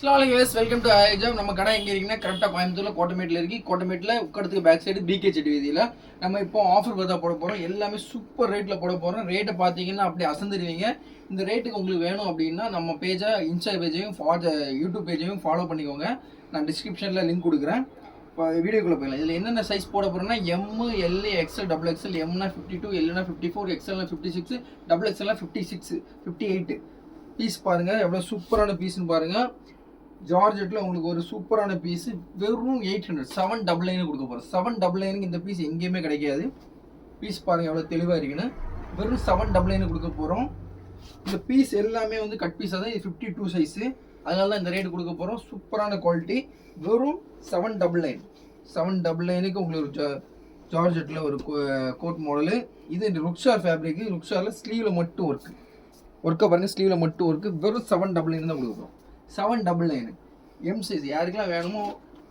ஸ்லாலிங் எஸ் welcome to ஐஜாப் நம்ம கடை எங்கே இருக்குன்னா கரெக்டாக கோயம்புத்தூரில் கோட்டமேட்டில் இருக்கு. கோட்டமேட்டில் உட்கடத்துக்கு பேக் சைடு பிகே செடி வீதியில். நம்ம இப்போ ஆஃபர் பார்த்தா போட போகிறோம் எல்லாமே சூப்பர் ரேட்டில் போட போகிறோம் ரேட்டை பார்த்தீங்கன்னா அப்படியே அசந்துருவீங்க. இந்த ரேட்டுக்கு உங்களுக்கு வேணும் அப்படின்னா நம்ம பேஜை இன்ஸ்டா பேஜையும் யூடியூப் பேஜையும் ஃபாலோ பண்ணிக்கோங்க. நான் டிஸ்கிரிப்ஷனில் லிங்க் கொடுக்குறேன். இப்போ வீடியோக்குள்ளே போயிடலாம். இதில் என்னென்ன சைஸ் போட போகிறோம்னா M L XL double XL எம்னா fifty two எல்னா ஃபிஃப்டி ஃபோர் எக்ஸ்எல்னா fifty six double எக்ஸ்எல்னா fifty six fifty eight piece பாருங்கள் எவ்வளோ சூப்பரான பீஸ்னு பாருங்கள் ஜார்ஜெட்டில் உங்களுக்கு ஒரு சூப்பரான பீஸ் வெறும் eight hundred seven double nine கொடுக்க போகிறோம் செவன் டபுள் நைனுக்கு இந்த பீஸ் எங்கேயுமே கிடைக்காது. பீஸ் பாருங்கள் எவ்வளோ தெளிவாக இருக்குன்னு. வெறும் செவன் டபுள் நைன் கொடுக்க போகிறோம் இந்த பீஸ் எல்லாமே வந்து கட் பீஸாக தான் இது ஃபிஃப்டி டூ சைஸு அதனால தான் இந்த ரேட் கொடுக்க போகிறோம் சூப்பரான குவாலிட்டி வெறும் seven double nine seven double நைனுக்கு உங்களுக்கு ஒரு ஜா ஜார்ஜெட்டில் ஒரு கோட் மாடலு இது ருக்ஷார் ஃபேப்ரிக்கு ருக்ஷாரில் ஸ்லீவில் மட்டும் ஒர்க்கு ஒர்க்கை பாருங்கள் ஸ்லீவில் மட்டும் ஒர்க்கு வெறும் செவன் டபுள் நைன் தான் கொடுக்க போகிறோம் seven double nine M size யாருக்கெல்லாம் வேணுமோ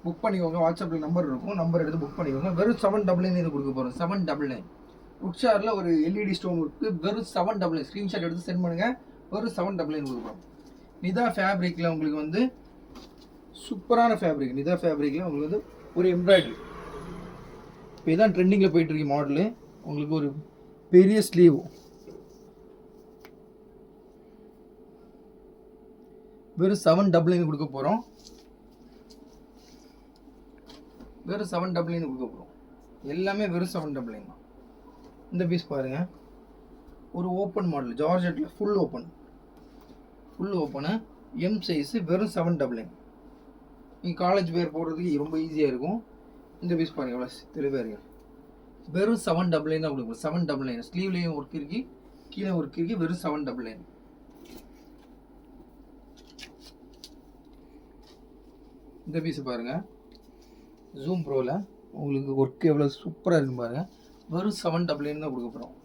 புக் பண்ணிக்கோங்க. வாட்ஸ்அப்பில் நம்பர் இருக்கும். நம்பர் எடுத்து புக் பண்ணிக்கோங்க. வெறும் செவன் டபுள் நைன் இது கொடுக்க போகிறோம் செவன் டபுள் நைன் உட்சாரில் ஒரு எல்இடி ஸ்டோன் இருக்குது வெறும் செவன் டபுள் நைன் ஸ்க்ரீன்ஷாட் எடுத்து சென்ட் பண்ணுங்கள் வெறும் செவன் டபுள் நைன் கொடுக்குறோம் நிதா ஃபேப்ரிக்கில் உங்களுக்கு வந்து சூப்பரான ஃபேப்ரிக் நிதா ஃபேப்ரிக்கில் உங்களுக்கு வந்து ஒரு எம்ப்ராய்டரி இப்போ இதான் ட்ரெண்டிங்கில் போயிட்டுருக்கு மாடலு உங்களுக்கு ஒரு பெரிய ஸ்லீவ் வெறும் செவன் டபுள் நைன் கொடுக்க போகிறோம் வெறும் செவன் டபுள் நைன் கொடுக்க போகிறோம் எல்லாமே வெறும் செவன் டபுள் நைன் தான். இந்த பீஸ் பாருங்கள் ஒரு open model ஜார்ஜெட்டில் full open full open M size வெறும் செவன் டபுள் நைன் நீங்கள் காலேஜ் பேர் போடுறதுக்கு ரொம்ப ஈஸியாக இருக்கும். இந்த பீஸ் பாருங்கள் எவ்வளோ தெளிவாக இருக்கு. வெறும் செவன் டபுள் நைன் தான் கொடுக்கும் செவன் டபுள் நைன் ஸ்லீவ்லேயும் ஒர்க் இருக்கு கீழே ஒர்க் இருக்கு வெறும் செவன் டபுள் நைன் இந்த பீஸ் பாருங்கள் ஜூம் ப்ரோவில் உங்களுக்கு ஒர்க் எவ்வளோ சூப்பராக இருக்கும் பாருங்கள் வெறும் செவன் டபுள் நைன் தான் கொடுக்க போகிறோம்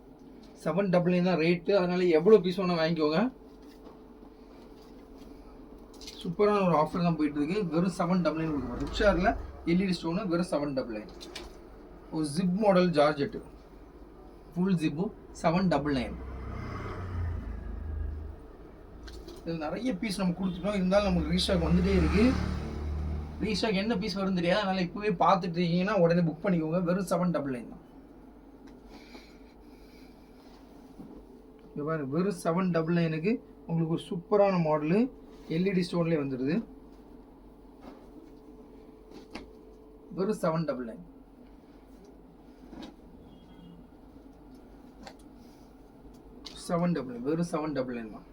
செவன் டபுள் நைன் தான் ரேட்டு அதனால் எவ்வளோ பீஸ் வேணால் வாங்கிக்கோங்க. சூப்பரான ஒரு ஆஃபர் தான் போயிட்டுருக்கு வெறும் செவன் டபுள் நைன் கொடுக்க போகிறோம் ரிக்ஷாரில் எல்இடி ஸ்டோனு வெறும் செவன் டபுள் நைன் ஒரு zip model georgette full zip seven double nine இதில் நிறைய பீஸ் நம்ம கொடுத்துட்டோம். இருந்தாலும் நமக்கு ரீஸ்டாக் வந்துகிட்டே இருக்குது ரீஸ்டாக் என்ன பீஸ் வரும் தெரியாது. அதனால் இப்போவே பார்த்துட்டு இருக்கீங்கன்னா உடனே புக் பண்ணிக்கோங்க. வெறும் செவன் டபுள் நைன் தான். இங்க வெறும் செவன் டபுள் நைனுக்கு உங்களுக்கு ஒரு சூப்பரான மாடலு எல்இடி ஸ்டோன்லேயே வந்துடுது வெறும் seven double nine seven double வெறும் செவன் டபுள் நைன் தான்.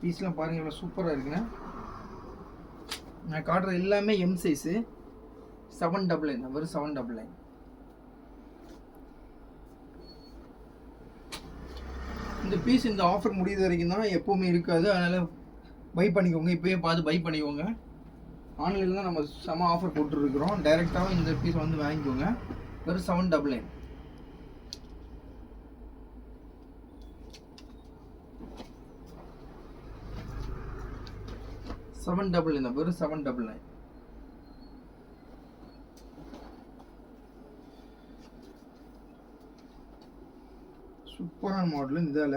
பீஸ்லாம் பாருங்கள் எவ்வளோ சூப்பராக இருக்குங்க நான் காட்டுறது எல்லாமே M size seven double nine வெறும் செவன் டபுள் நைன் இந்த பீஸ் இந்த ஆஃபர் முடியுது வரைக்கும் தான் எப்போவுமே இருக்காது. அதனால் பை பண்ணிக்கோங்க. இப்போயே பார்த்து பை பண்ணிக்கோங்க. ஆன்லைனில் தான் நம்ம செம ஆஃபர் போட்டுருக்குறோம். டைரெக்டாகவும் இந்த பீஸ் வந்து வாங்கிக்கோங்க. வெறும் seven double nine seven double nine வெறும் செவன் டபுள் நைன் சூப்பரான மாடல் இதால்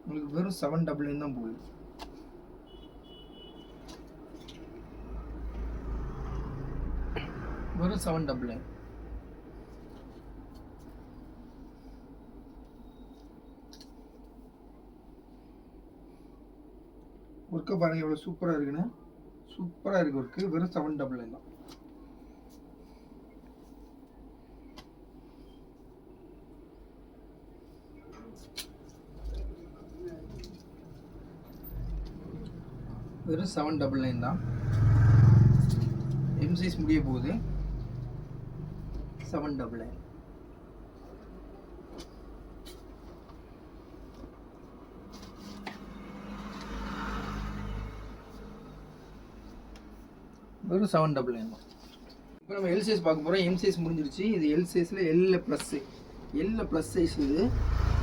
உங்களுக்கு வெறும் செவன் டபுள் நைன் தான் போகுது. வெறும் செவன் டபுள் நைன் ஒர்க்கை பாருங்கள் எவ்வளோ சூப்பராக இருக்குன்னு. சூப்பராக இருக்குது ஒர்க்கு. வெறும் செவன் டபுள் நைன் தான். வெறும் செவன் டபுள் நைன் தான். எம் சைஸ் முடிய போகுது. செவன் டபுள் நைன் வெறும் செவன் டபுள் நைன் தான். இப்போ நம்ம எல் சைஸ் பார்க்க போகிறோம் எம் சைஸ் முடிஞ்சிருச்சு. இது எல் சைஸில் எல்ல ப்ளஸ்ஸு எல்ல ப்ளஸ் சைஸ் இது.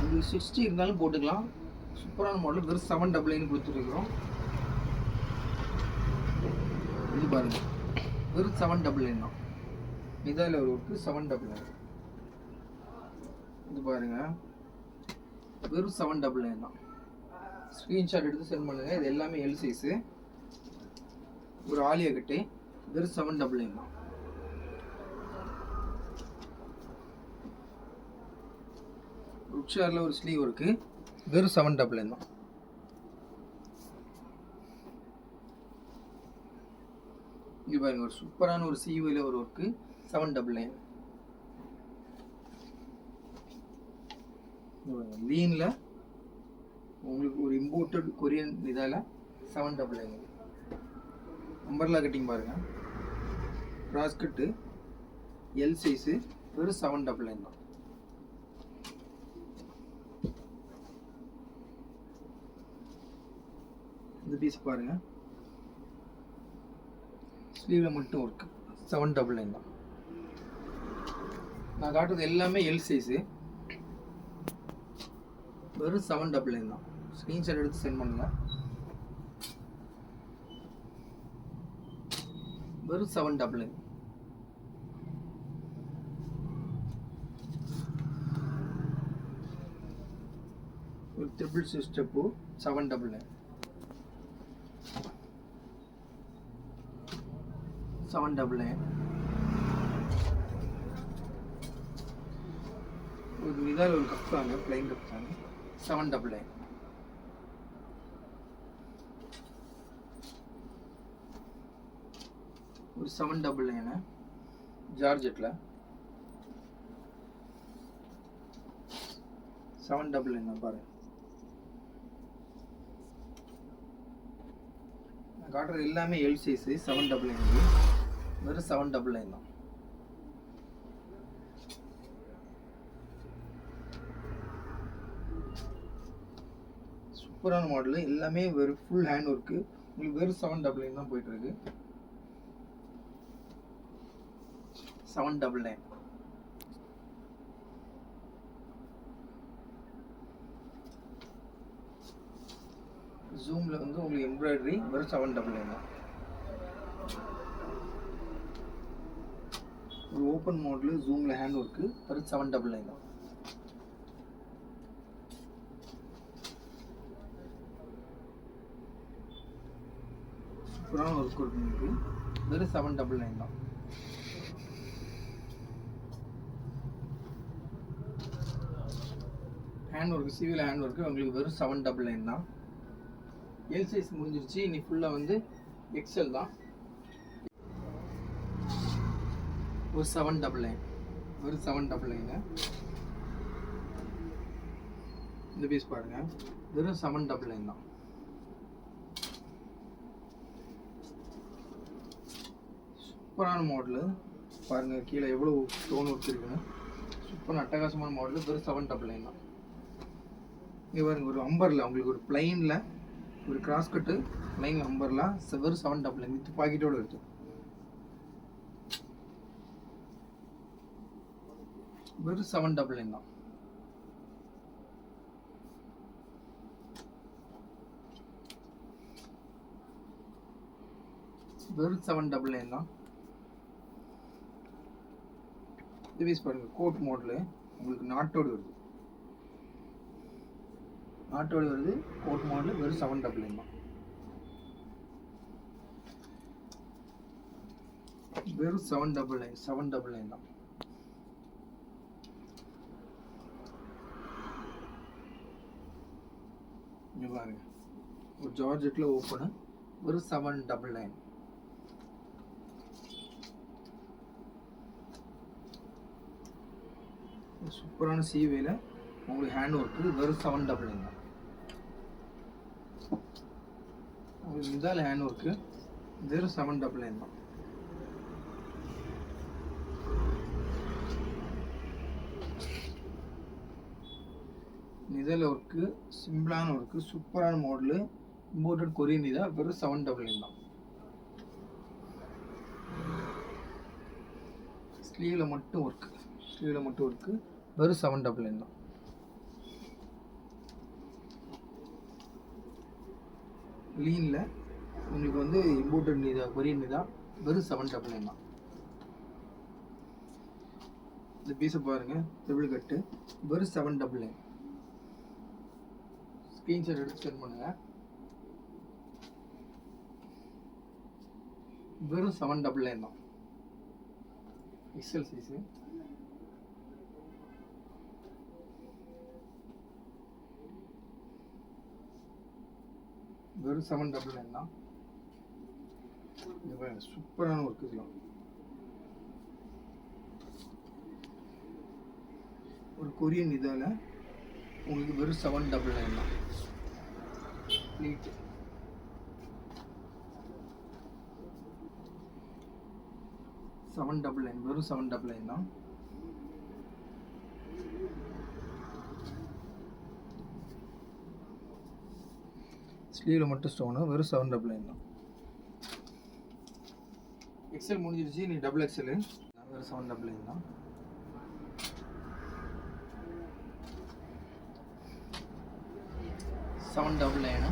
உங்களுக்கு சிக்ஸ்டி இருந்தாலும் போட்டுக்கலாம். சூப்பரான மாடல் வெறும் செவன் டபுள் நைன் கொடுத்துருக்குறோம். இது பாருங்கள் வெறும் செவன் டபுள் நைன் தான். இதில் ஒரு ஒர்க்கு செவன் டபுள் நைன் இது பாருங்க. வெறும் செவன் டபுள் நைன் தான். ஸ்க்ரீன்ஷாட் எடுத்து சென்ட் பண்ணுங்கள் இது எல்லாமே எல் சைஸு ஒரு ஆலியா கட்டு. வெறும் செவன் டபுள் நைன் தான். ருக்ஷாரில் ஒரு ஸ்லீவ் இருக்கு. வெறும் செவன் டபுள் நைன் தான். இங்கே பாருங்க ஒரு சூப்பரான ஒரு சியூவில் ஒரு ஒர்க்கு செவன் டபுள் நைன் லீனில் உங்களுக்கு ஒரு இம்போர்ட்டட் கொரியன் இதால் seven double nine umbrella cutting பாருங்கள் கிராஸ் கட்டு எல் சைஸு வெறும் செவன் டபுள் நைன் தான். இந்த பீஸ் பாருங்கள் ஸ்லீவில் மட்டும் ஒர்க் செவன் டபுள் நைன் தான். நான் காட்டுறது எல்லாமே எல் சைஸு வெறும் செவன் டபுள் நைன் தான். ஸ்க்ரீன்ஷாட் எடுத்து சென்ட் பண்ணுங்கள் வெறும் செவன் டபுள் ஒரு triple six step seven double nine seven double nine ஒரு இதால் ஒரு கப் தாங்க பிளைன் கப் தாங்க செவன் டபுள் நைன் ஒரு செவன் டபுள் நைனு ஜார்ஜெட்டில் செவன் டபுள் நைன் பாருங்க நான் காட்டுறது எல்லாமே L size seven double nine வெறும் செவன் டபுள் நைன் தான் சூப்பரான மாடலு எல்லாமே வெறும் ஃபுல் ஹேண்ட் ஒர்க்கு உங்களுக்கு வெறும் செவன் டபுள் நைன் தான் போயிட்டு இருக்கு செவன் டபுள் நைன் ஜூமில் வந்து உங்களுக்கு எம்ப்ராய்டரி வெறும் செவன் டபுள் நைன் தான். ஒரு ஓப்பன் மாடல் ஜூமில் ஹேண்ட் ஒர்க்கு வெறும் செவன் டபுள் நைன் தான். சூப்பரான ஒர்க் இருக்கு வெறும் செவன் டபுள் நைன் தான். ஹேண்ட் ஒர்க்கு சிவில் ஹேண்ட் ஒர்க்கு உங்களுக்கு வெறும் செவன் டபுள் நைன் தான். எல் சைஸ் முடிஞ்சிருச்சு. இனி ஃபுல்லாக வந்து எக்ஸல் தான். ஒரு செவன் டபுள் நைன் வெறும் செவன் டபுள் நைனு இந்த பீஸ் பாருங்க. வெறும் செவன் டபுள் நைன் தான். சூப்பரான மாடலு பாருங்கள் கீழே எவ்வளோ ஸ்டோன் ஒர்க் இருக்குன்னு சூப்பரான அட்டகாசமான மாடலு வெறும் செவன் டபுள் நைன் தான். இங்கே ஒரு அம்பரில் உங்களுக்கு ஒரு பிளைனில் ஒரு கிராஸ் கட்டு பிளைன் அம்பர்லாம் செவர் செவன் டபுள் நைன் துப்பாக்கிட்டோடு இருக்கு. வெறும் செவன் டபுள் நைன் தான். வெறும் செவன் டபுள் நைன் தான். இது பீஸ் பாருங்க கோட் மாடலு உங்களுக்கு நாட்டோடு வருது. நாட்டோடு வருது. கோட் மாடல் வெறும் செவன் டபுள் எம் தான். வெறும் seven double nine seven double nine தான். பாருங்க. ஒரு ஜார்ஜெட்டில் ஓப்பனு வெறும் செவன் டபுள் நைன் சூப்பரான சீவேல உங்களுக்கு ஹேண்ட் ஒர்க்கு வெறும் செவன் டபுள் நைன் தான். உங்களுக்கு இதால் hand work zero seven double nine தான் நிதல் ஒர்க்கு சிம்பிளான ஒர்க்கு சூப்பரான மாடலு இம்போர்ட்டட் கொரியன் இதா வெறும் செவன் டபுள் நைன் தான் ஸ்லீவில் மட்டும் ஒர்க்கு ஸ்லீவில் மட்டும் ஒர்க்கு வெறும் செவன் டபுள் நைன் தான் லீனில் உங்களுக்கு வந்து இம்போர்ட்டட் நீதா கொரியன் நீதா வெறும் செவன் டபுள் நைன் தான். இந்த பீஸை பாருங்கள் ட்ரிபிள் கட்டு வெறும் செவன் டபுள் நைன் ஸ்க்ரீன்ஷாட் எடுத்து சென்ட் பண்ணுங்கள் வெறும் செவன் டபுள் நைன் தான். எக்ஸல் சைஸு வெறும் செவன் டபுள் நைன் தான். சூப்பரான ஒர்க் இதெல்லாம் ஒரு கொரியன் இதால் உங்களுக்கு வெறும் செவன் டபுள் நைன் தான். நீட்டு செவன் டபுள் நைன் வெறும் செவன் டபுள் நைன் தான். ஸ்லீவில் மட்டும் ஸ்டோனு வெறும் செவன் டபுள் நைன் தான். எக்ஸல் முடிஞ்சிருச்சு நீ டபுள் எக்ஸலு வெறும் செவன் டபுள் நைன் தான். செவன் டபுள் நைனு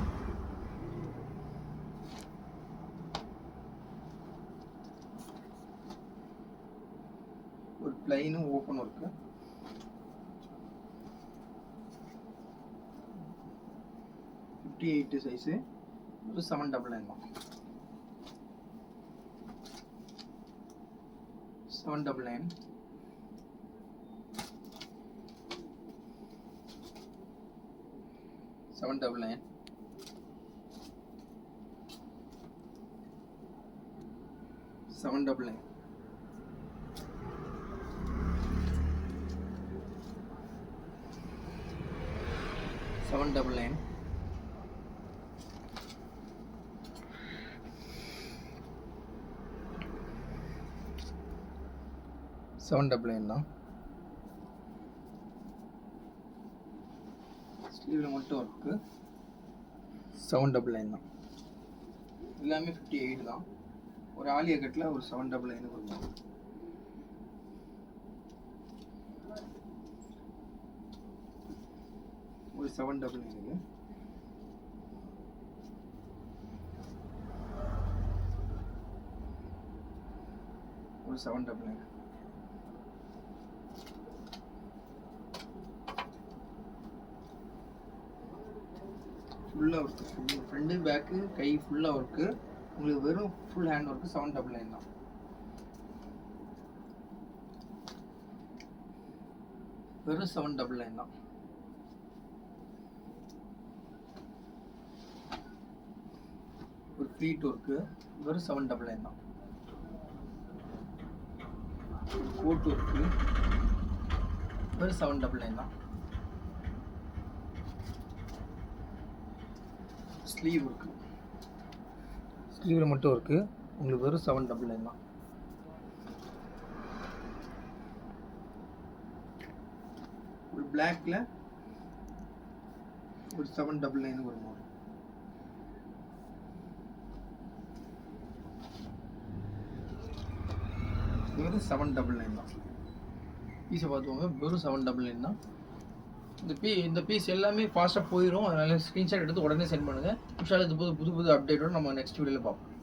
ஒரு பிளைனும் ஓப்பன் இருக்குது ஃபிஃப்டி எயிட்டு சைஸு ஒரு செவன் டபுள் நைன் தான் seven double nine seven double nine seven double nine seven double nine seven double nine தான். ஸ்லீவில் மட்டும் ஒர்க்கு செவன் டபுள் நைன் தான். எல்லாமே ஃபிஃப்டி எயிட் தான். ஒரு ஆலியா கட்டில் ஒரு செவன் டபுள் நைன் கொடுக்கும் ஒரு செவன் டபுள் நைனுக்கு ஒரு செவன் டபுள் நைன். ஃபுல்லாக ஒர்க்கு ஃபுல் ஃப்ரண்ட்டு பேக்கு கை ஃபுல்லாக ஒர்க்கு உங்களுக்கு வெறும் full hand work seven double nine தான். வெறும் செவன் டபுள் நைன் தான். ஒரு ஃப்ளீட் ஒர்க்கு வெறும் செவன் டபுள் நைன் தான். ஒரு கோட் ஒர்க்கு வெறும் செவன் டபுள் நைன் தான். ஸ்லீவ் ஒர்க்கு ஸ்லீவில் மட்டும் ஒர்க்கு உங்களுக்கு வெறும் செவன் டபுள் நைன் தான். ஒரு பிளாக்ல ஒரு செவன் டபுள் நைன் ஒரு மூணு வெறும் செவன் டபுள் நைன் தான். பீஸை பார்த்துக்கோங்க. வெறும் செவன் டபுள் நைன் தான். இந்த பீ இந்த பீஸ் எல்லாமே ஃபாஸ்ட்டாக போயிடும் அதனால ஸ்க்ரீன்ஷாட் எடுத்து உடனே சென்ட் பண்ணுங்கள் இன்ஷால்லா இது புது புது புது அப்டேட்டோட நம்ம நெக்ஸ்ட் வீடியோவில் பார்ப்போம்.